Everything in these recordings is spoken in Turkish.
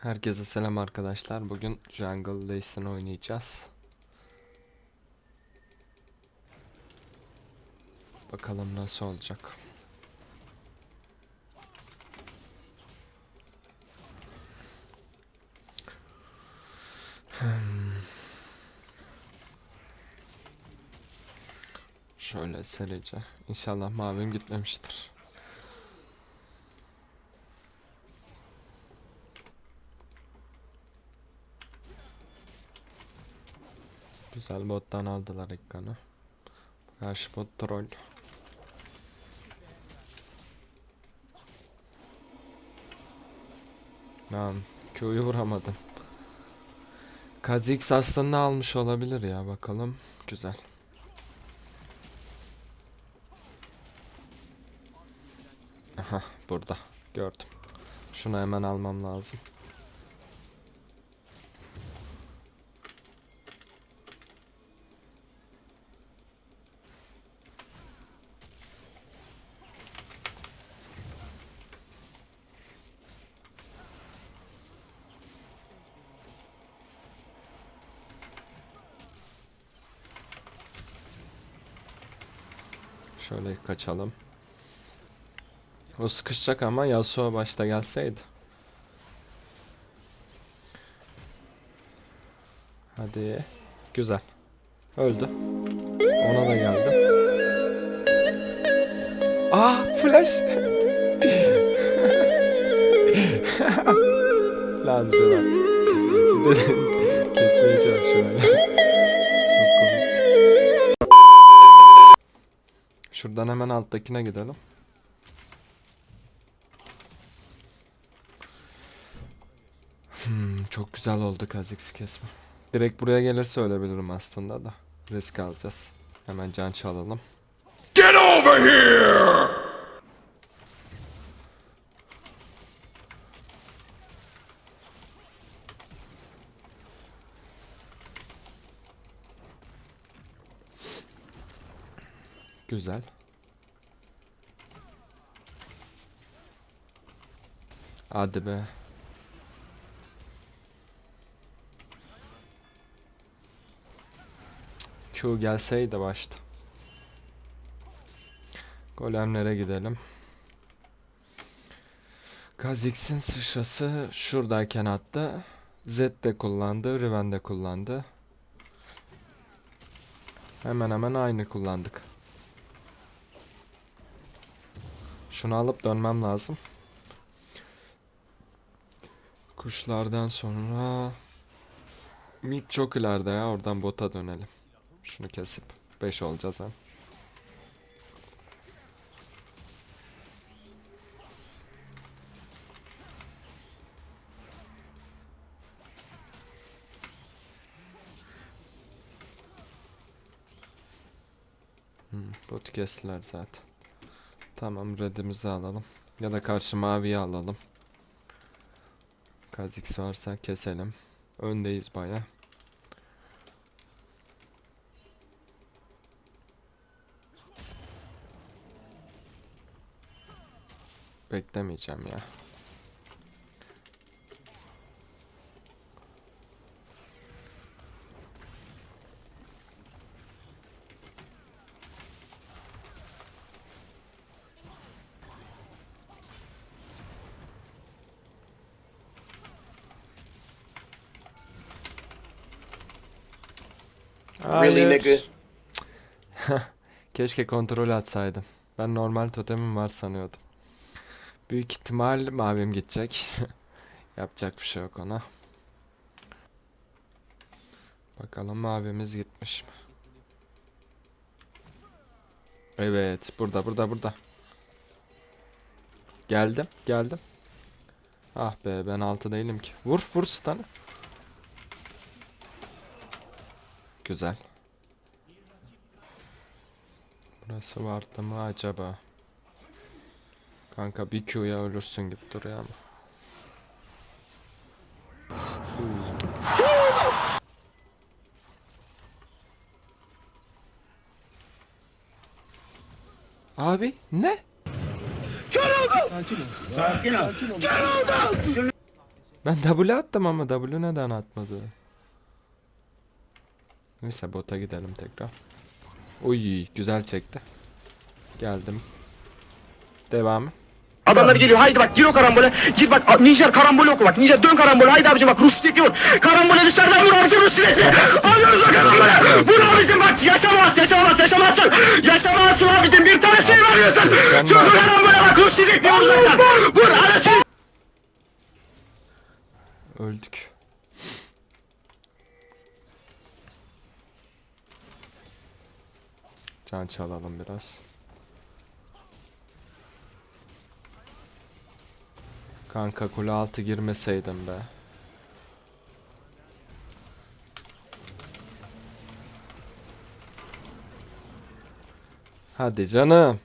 Herkese selam arkadaşlar. Bugün Jungle Leys'ini oynayacağız. Bakalım nasıl olacak. Hmm. Şöyle serice. İnşallah mavim gitmemiştir. Güzel bottan aldılar ilk kanı. Karşı bot troll. Tamam. Q'yu vuramadım. Kha'Zix aslında almış olabilir ya bakalım. Güzel. Aha burada. Gördüm. Şunu hemen almam lazım. Şöyle kaçalım. O sıkışacak ama Yasuo başta gelseydi. Hadi. Güzel. Öldü. Ona da geldim. Ah flash. Lan de kesmeye çalışıyor Şuradan hemen alttakine gidelim. Hmm, çok güzel oldu Kha'Zix'i kesme. Direkt buraya gelirse ölebilirim aslında da. Risk alacağız. Hemen can çalalım. Get over here! Güzel. Hadi be. Q gelseydi başta. Golemlere gidelim. Kha'Zix'in sıçrası şuradayken attı. Z de kullandı, Riven de kullandı. Hemen hemen aynı kullandık. Şunu alıp dönmem lazım. Kuşlardan sonra mid çok ileride ya oradan bota dönelim. Şunu kesip 5 olacağız hem. Hmm, botu kestiler zaten. Tamam redimizi alalım. Ya da karşı maviyi alalım. Kha'Zix varsa keselim. Öndeyiz baya. Beklemeyeceğim ya. Really, nigga? Keşke kontrol atsaydım. Ben normal totemim var sanıyordum. Büyük ihtimal mavim gidecek. Yapacak bir şey yok ona. Bakalım mavimiz gitmiş mi? Evet, burada burada burada. Geldim, geldim. Ah be, ben altı değilim ki. Vur, vur stun'ı. Güzel. Burası vardı mı acaba? Kanka bir Q'ya ölürsün gibi duruyor ama. Abi ne? Ben W attım ama W neden atmadı? Neyse bota gidelim tekrar. Uy güzel çekti. Geldim. Devamı. Adamlar geliyor haydi bak gir o karambole. Gir bak Nijer karambol oku bak. Nijer dön karambole haydi abicim bak Rustik vur. Karambole dışarıdan vur abicim Rustik. Alıyoruz o karambole. Vur abicim bak yaşamaz yaşamaz yaşamazsın. Yaşamazsın abicim bir tane şey. Yaşamaz. Çok karambole bak Rustik vur uzaktan. Vur anasını Öldük. Can çalalım biraz. Kanka kule altı girmeseydim be. Hadi canım.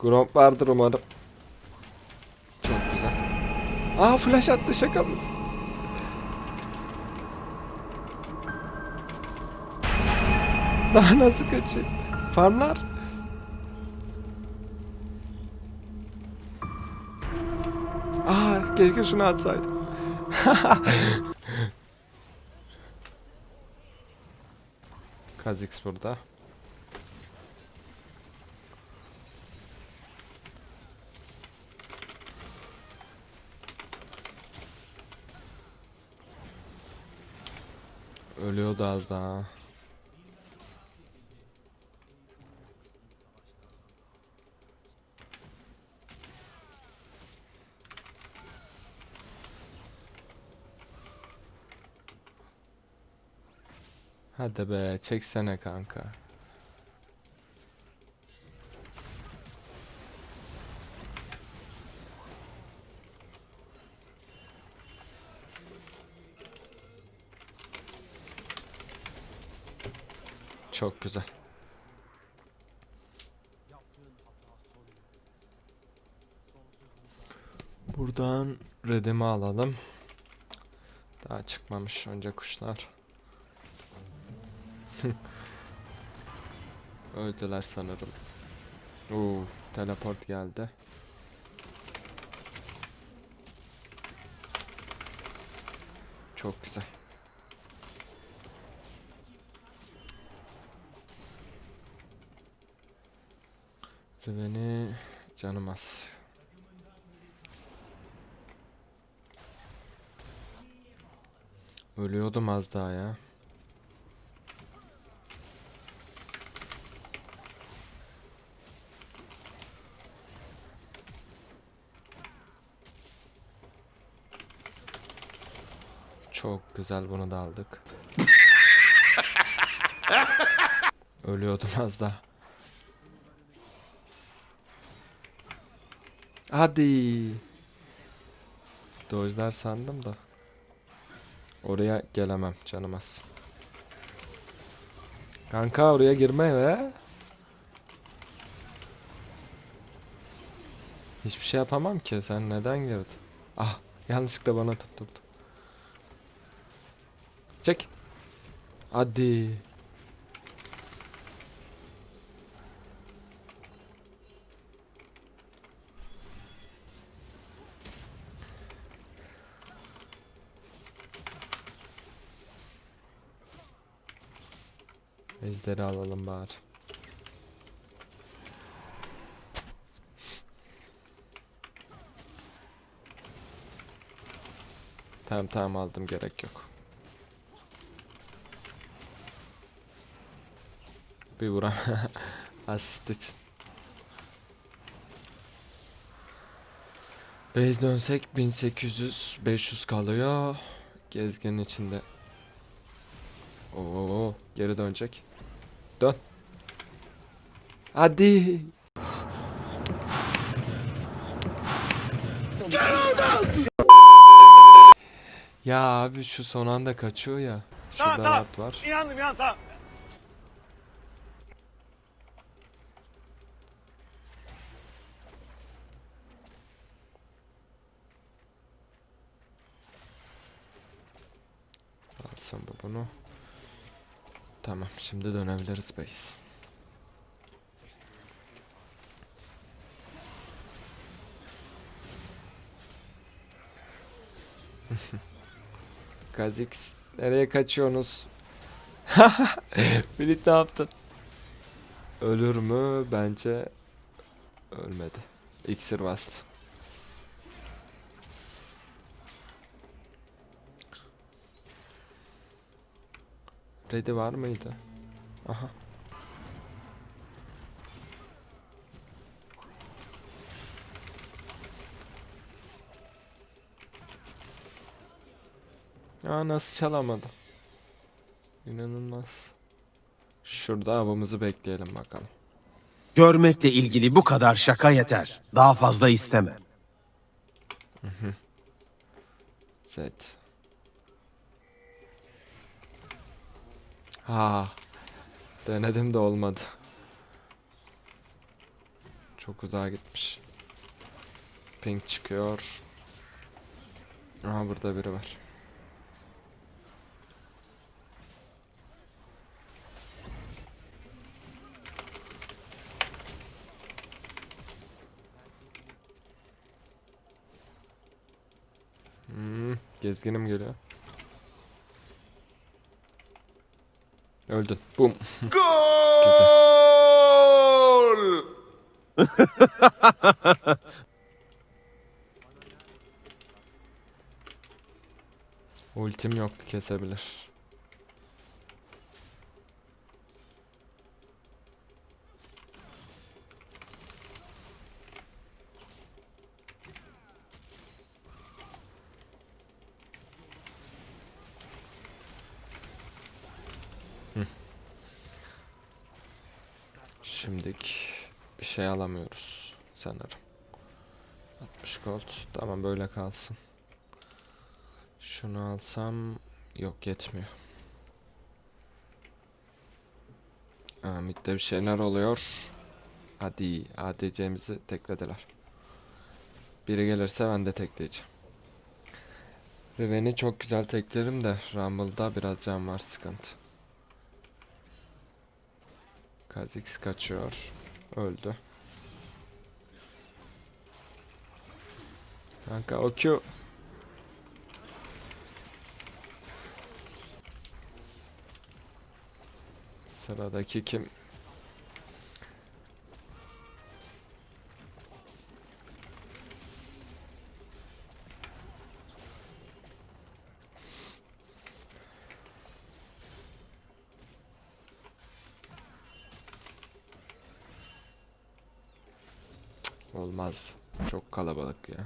Gromp vardır umarım. Çok güzel. Aa flash attı şaka mısın? Daha nasıl kaçayım? Farmlar. Aa keşke şunu atsaydım. Kazix burada. Ölüyordu az daha. Hadi be çeksene kanka. Çok güzel. Buradan redimi alalım. Daha çıkmamış önce kuşlar. Öldüler sanırım. Oo, teleport geldi. Çok güzel. Riven'i canım az. Ölüyordum az daha ya. Çok güzel bunu da aldık. Ölüyordum az daha. Hadi. Dojlar sandım da. Oraya gelemem canım az. Kanka oraya girme be. Hiçbir şey yapamam ki sen neden girdin? Ah yanlışlıkla bana tutturdu. Çek. Hadi. Ejderi alalım bari. Tamam tamam aldım gerek yok. Bir vuram. Asist için. Base dönsek 1800 500 kalıyor. Gezgenin içinde. Oo, geri dönecek. Dön. Hadi. Ya abi şu son anda kaçıyor ya. Şurada at var. İnandım ya tamam. Alsın bu bunu. Tamam şimdi dönebiliriz base. Kazix nereye kaçıyorsunuz? Bilit ne yaptın? Ölür mü? Bence ölmedi. İksir bastı. Ready var mıydı? Aha. Ya nasıl çalamadım? İnanılmaz. Şurada avımızı bekleyelim bakalım. Görmekle ilgili bu kadar şaka yeter. Daha fazla istemem. Z. Ha. Denedim de olmadı. Çok uzağa gitmiş. Pink çıkıyor. Aha burada biri var. Hmm, gezginim geliyor. Öldün. Bum. Gol! Ultim yok kesebilir. Şimdik bir şey alamıyoruz sanırım. 60 gold. Tamam böyle kalsın. Şunu alsam yok yetmiyor. Aa, bir şeyler oluyor. Hadi ADC'mizi teklediler. Biri gelirse ben de tekleyeceğim. Riven'i çok güzel teklerim de Rumble'da biraz can var sıkıntı. Kha'Zix kaçıyor. Öldü. Kanka o Q. Sıradaki kim? Olmaz. Çok kalabalık ya.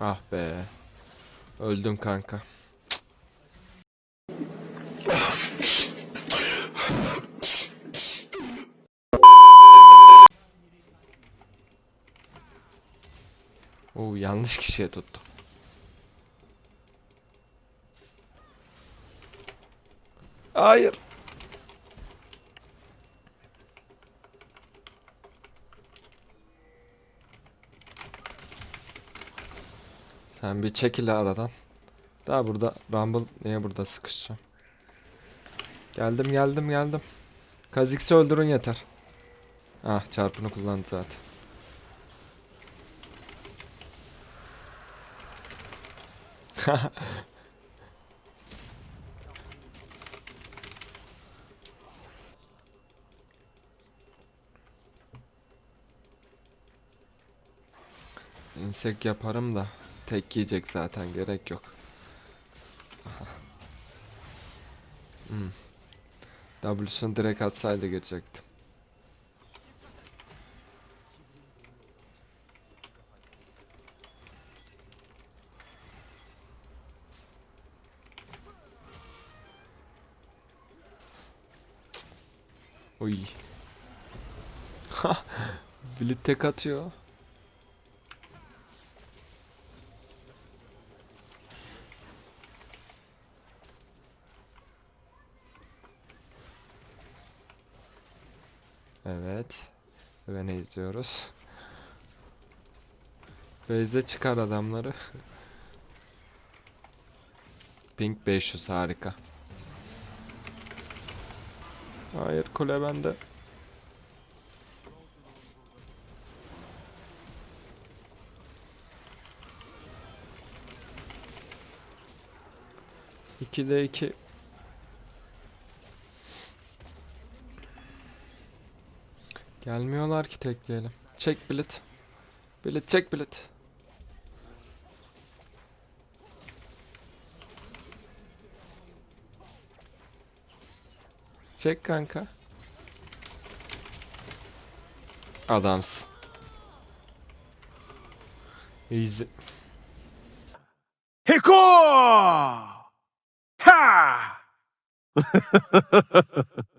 Ah be. Öldüm kanka. Oo yanlış kişiye tuttum. Hayır. Sen bir çekil aradan. Daha burada Rumble niye burada sıkışacağım? Geldim geldim geldim. Kazix'i öldürün yeter. Ah çarpını kullandı zaten. İnsek yaparım da tek yiyecek zaten gerek yok. hmm. W'sunu direkt atsaydı girecektim. Uy. Bilit tek atıyor. Evet. Ve ne izliyoruz? Beyze çıkar adamları. Pink 500 harika. Hayır kule bende. İki de iki. Gelmiyorlar ki tekleyelim. Çek bilet. Bilet çek bilet. Çek kanka. Adamsın. Easy. Heko! Ha!